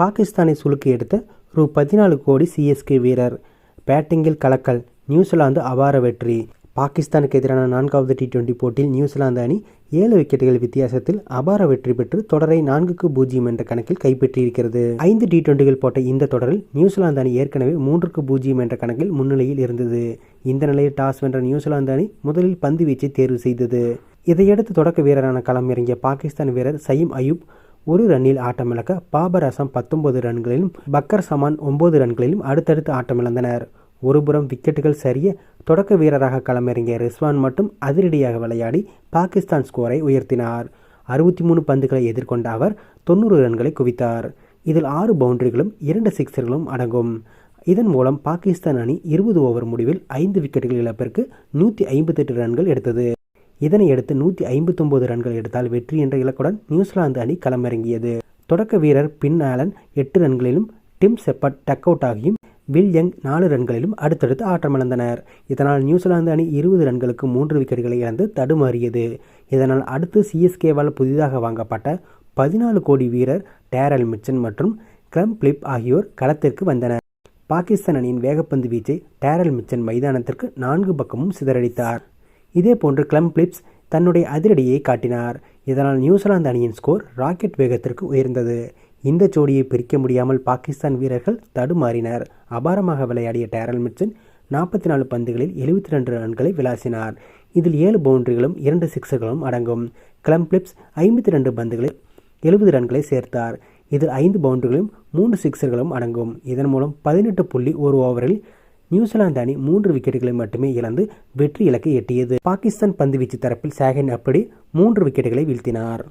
பாகிஸ்தானை சுலுக்கி எடுத்த ரூ பதினாலு கோடி சிஎஸ்கே வீரர். பேட்டிங்கில் கலக்கல் நியூசிலாந்து அபார வெற்றி. பாகிஸ்தானுக்கு எதிரான நான்காவது டி டுவெண்டி போட்டியில் நியூசிலாந்து அணி ஏழு விக்கெட்டுகள் வித்தியாசத்தில் அபார வெற்றி பெற்று தொடரை நான்குக்கு பூஜ்ஜியம் என்ற கணக்கில் கைப்பற்றியிருக்கிறது. ஐந்து டி டுவெண்டிகள் போட்ட இந்த தொடரில் நியூசிலாந்து அணி ஏற்கனவே மூன்றுக்கு பூஜ்ஜியம் என்ற கணக்கில் முன்னிலையில் இருந்தது. இந்த நிலையில் டாஸ் வென்ற நியூசிலாந்து அணி முதலில் பந்து வீச்சை தேர்வு செய்தது. இதையடுத்து தொடக்க வீரரான களம் இறங்கிய பாகிஸ்தான் வீரர் சயீம் அயூப் ஒரு ரன்னில் ஆட்டமிழக்க பாபர் அசம் பத்தொன்பது ரன்களிலும் பக்கர் சமான் ஒன்பது ரன்களிலும் அடுத்தடுத்து ஆட்டமிழந்தனர். ஒருபுறம் விக்கெட்டுகள் சரிய தொடக்க வீரராக களமிறங்கிய ரிஸ்வான் மட்டும் அதிரடியாக விளையாடி பாகிஸ்தான் ஸ்கோரை உயர்த்தினார். அறுபத்தி மூணு பந்துகளை எதிர்கொண்ட அவர் தொண்ணூறு ரன்களை குவித்தார். இதில் ஆறு பவுண்டரிகளும் இரண்டு சிக்ஸர்களும் அடங்கும். இதன் மூலம் பாகிஸ்தான் அணி இருபது ஓவர் முடிவில் ஐந்து விக்கெட்டுகள் இழப்பிற்கு நூற்றி ஐம்பத்தெட்டு ரன்கள் எடுத்தது. இதனையடுத்து நூற்றி ஐம்பத்தொம்போது ரன்கள் எடுத்தால் வெற்றி என்ற இலக்குடன் நியூசிலாந்து அணி களமிறங்கியது. தொடக்க வீரர் பின் ஆலன் எட்டு ரன்களிலும் டிம் செப்பட் டக் அவுட் ஆகியும் வில் யங் நாலு ரன்களிலும் அடுத்தடுத்து ஆட்டமிழந்தனர் இதனால் நியூசிலாந்து அணி இருபது ரன்களுக்கு மூன்று விக்கெட்டுகளை இழந்து தடுமாறியது. இதனால் அடுத்து சிஎஸ்கேவால் புதிதாக வாங்கப்பட்ட பதினாலு கோடி வீரர் டேரல் மிச்சன் மற்றும் கிளம் பிளிப் ஆகியோர் களத்திற்கு வந்தனர். பாகிஸ்தான் அணியின் வேகப்பந்து வீச்சை டேரல் மிச்சன் மைதானத்திற்கு நான்கு பக்கமும் சிதறடித்தார். இதேபோன்று கிளம் பிலிப்ஸ் தன்னுடைய அதிரடியை காட்டினார். இதனால் நியூசிலாந்து அணியின் ஸ்கோர் ராக்கெட் வேகத்திற்கு உயர்ந்தது. இந்த ஜோடியை பிரிக்க முடியாமல் பாகிஸ்தான் வீரர்கள் தடுமாறினர். அபாரமாக விளையாடிய டேரல் மிச்சன் நாற்பத்தி நாலு பந்துகளில் எழுபத்தி ரெண்டு ரன்களை விளாசினார். இதில் ஏழு பவுண்டரிகளும் இரண்டு சிக்ஸர்களும் அடங்கும். கிளம் பிலிப்ஸ் ஐம்பத்தி ரெண்டு பந்துகளில் எழுபது ரன்களை சேர்த்தார். இதில் ஐந்து பவுண்டரிகளும் மூன்று சிக்ஸர்களும் அடங்கும். இதன் மூலம் பதினெட்டு புள்ளி ஒரு ஓவரில் நியூசிலாந்து அணி மூன்று விக்கெட்டுகளை மட்டுமே இழந்து வெற்றி இலக்கை எட்டியது. பாகிஸ்தான் பந்துவீச்சு தரப்பில் சேகன் அப்படி மூன்று விக்கெட்டுகளை வீழ்த்தினார்.